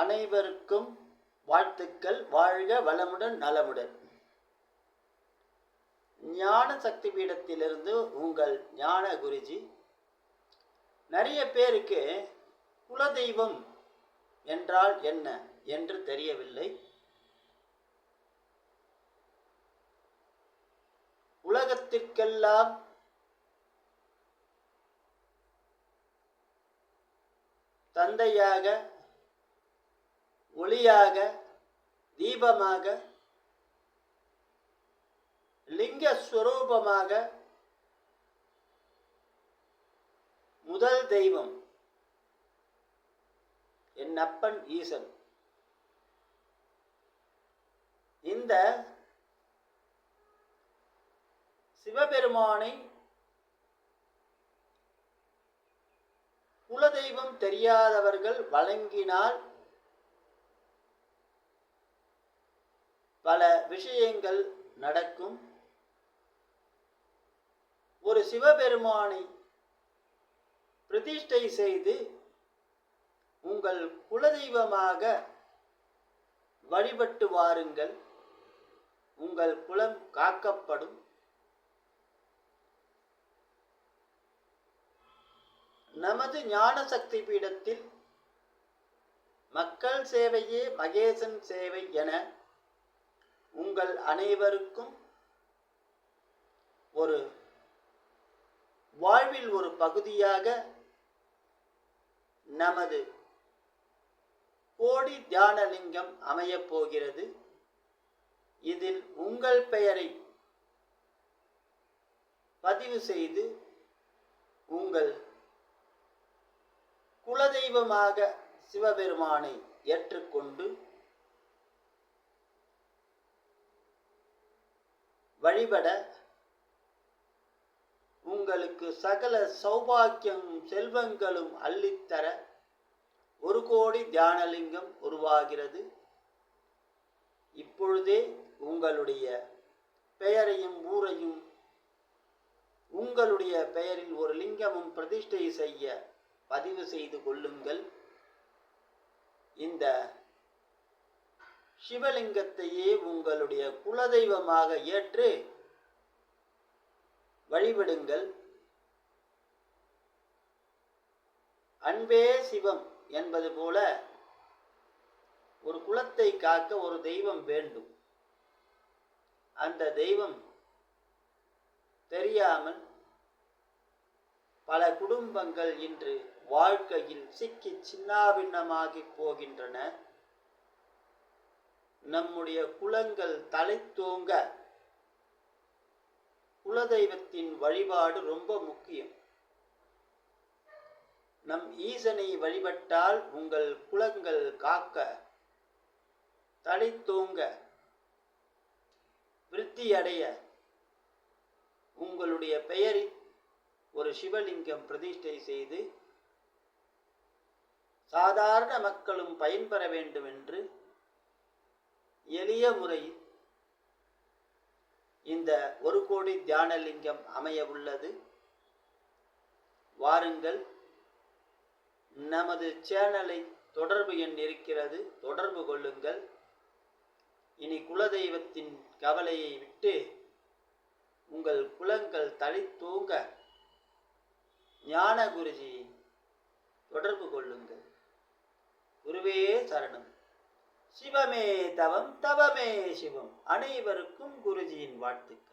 அனைவருக்கும் வாழ்த்துக்கள். வாழ்க வளமுடன் நலமுடன். ஞான சக்தி பீடத்திலிருந்து உங்கள் ஞான குருஜி. நிறைய பேருக்கு குலதெய்வம் என்றால் என்ன என்று தெரியவில்லை. உலகத்திற்கெல்லாம் தந்தையாக ஒளியாக தீபமாக லிங்க ஸ்வரூபமாக முதல் தெய்வம். என் அப்பன் ஈசன். இந்த சிவபெருமானை குலதெய்வம் தெரியாதவர்கள் வழங்கினால் பல விஷயங்கள் நடக்கும். ஒரு சிவபெருமானை பிரதிஷ்டை செய்து உங்கள் குலதெய்வமாக வழிபட்டு வாருங்கள். உங்கள் குலம் காக்கப்படும். நமது ஞான சக்தி பீடத்தில் மக்கள் சேவையே மகேசன் சேவை என உங்கள் அனைவருக்கும் ஒரு வாழ்வில் ஒரு பகுதியாக நமது கோடி தியானலிங்கம் அமையப் போகிறது. இதில் உங்கள் பெயரை பதிவு செய்து உங்கள் குலதெய்வமாக சிவபெருமானை ஏற்றுக்கொண்டு வழிபட உங்களுக்கு சகல சௌபாக்கியமும் செல்வங்களும் அள்ளித்தர ஒரு கோடி தியானலிங்கம் உருவாகிறது. இப்பொழுதே உங்களுடைய பெயரையும் ஊரையும் உங்களுடைய பெயரில் ஒரு லிங்கமும் பிரதிஷ்டை செய்ய பதிவு செய்து கொள்ளுங்கள். இந்த சிவலிங்கத்தையே உங்களுடைய குலதெய்வமாக ஏற்று வழிபடுங்கள். அன்பே சிவம் என்பது போல ஒரு குலத்தை காக்க ஒரு தெய்வம் வேண்டும். அந்த தெய்வம் தெரியாமல் பல குடும்பங்கள் இன்று வாழ்க்கையில் சிக்கி சின்னாபின்னமாகி போகின்றன. நம்முடைய குலங்கள் தலைத்தோங்க குலதெய்வத்தின் வழிபாடு ரொம்ப முக்கியம். நம் ஈசனை வழிபட்டால் உங்கள் குலங்கள் காக்க தழைத்தோங்க. விருத்தி அடைய உங்களுடைய பெயரில் ஒரு சிவலிங்கம் பிரதிஷ்டை செய்து சாதாரண மக்களும் பயன்பெற வேண்டும் என்று எளிய முறையில் இந்த ஒரு கோடி தியானலிங்கம் அமைய உள்ளது. வாருங்கள். நமது சேனலை தொடர்பு எண் இருக்கிறது. தொடர்பு கொள்ளுங்கள். இனி குலதெய்வத்தின் கவலையை விட்டு உங்கள் குலங்கள் தழைத்தூங்க ஞான குருஜி தொடர்பு கொள்ளுங்கள். குருவே சரணம். சிவமே தவம் தவமே சிவம். அனைவருக்கும் குருஜியின் வாழ்த்துக்கள்.